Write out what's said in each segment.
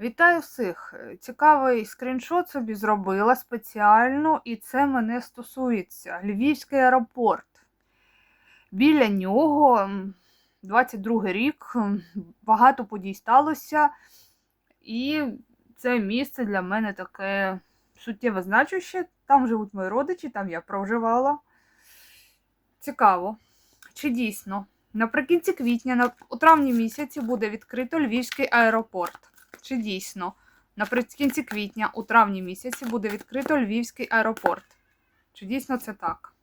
Вітаю всіх! Цікавий скріншот собі зробила спеціально, і це мене стосується. Львівський аеропорт. Біля нього м, 22 рік, багато подій сталося, і це місце для мене таке суттєво значуще. Там живуть мої родичі, там я проживала. Цікаво, чи дійсно наприкінці квітня, у травні місяці, буде відкрито Львівський аеропорт. Чи дійсно наприкінці квітня, у травні місяці, буде відкрито Львівський аеропорт? Чи дійсно це так?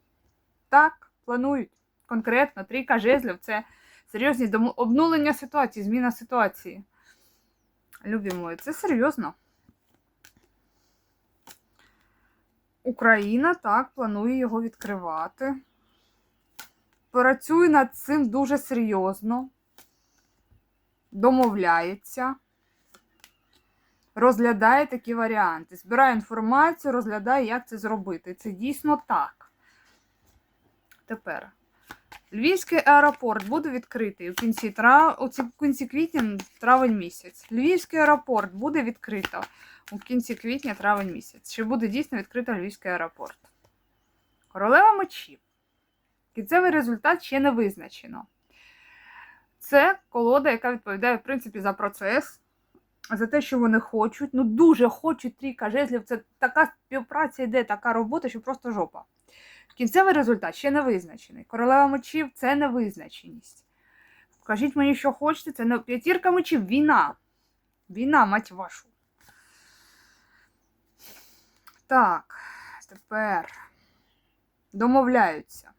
Так, планують. Конкретно, трійка жезлів це серйозні обнулення ситуації, зміна ситуації. Любі мої, це серйозно. Україна так планує його відкривати. Працює над цим дуже серйозно. Домовляється. Розглядає такі варіанти. Збирає інформацію, розглядає, як це зробити. Це дійсно так. Тепер. Львівський аеропорт буде відкритий у кінці, трав... у кінці квітня, травень місяць. Львівський аеропорт буде відкрито у кінці квітня, травень місяць. Чи буде дійсно відкрито Львівський аеропорт? Королева мечів. Кінцевий результат ще не визначено. Це колода, яка відповідає, в принципі, за процес, за те, що вони хочуть. Ну, дуже хочуть трійка жезлів. Це така співпраця йде, така робота, що просто жопа. Кінцевий результат ще не визначений. Королева мечів це невизначеність. Кажіть мені, що хочете, це не п'ятірка мечів, війна. Війна, мать вашу. Так, тепер домовляються.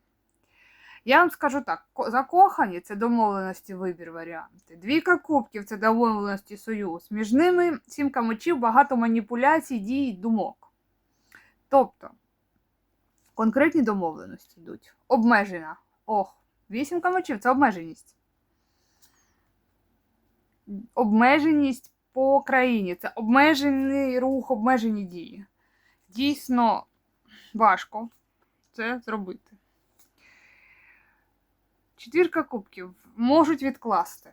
Я вам скажу так: закохані це домовленості вибір варіанти. Двійка кубків це домовленості союз. Між ними сімка мечів, багато маніпуляцій, дій, думок. Тобто, конкретні домовленості йдуть. Обмежена. Ох, вісімка мечів це обмеженість. Обмеженість по країні. Це обмежений рух, обмежені дії. Дійсно важко це зробити. Четвірка кубків можуть відкласти.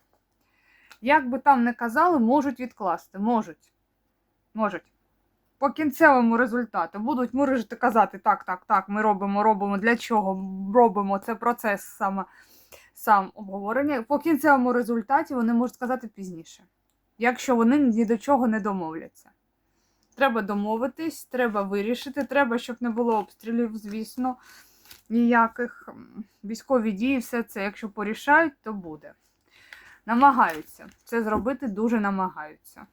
Як би там не казали, можуть відкласти. Можуть. Можуть. По кінцевому результату будуть можете казати, так, так, так, ми робимо, робимо, для чого робимо, це процес саме сам обговорення. По кінцевому результаті вони можуть сказати пізніше, якщо вони ні до чого не домовляться. Треба домовитись, треба вирішити, треба, щоб не було обстрілів, звісно ніяких військові дії, все це, якщо порішають, то буде. Намагаються. Це зробити дуже намагаються.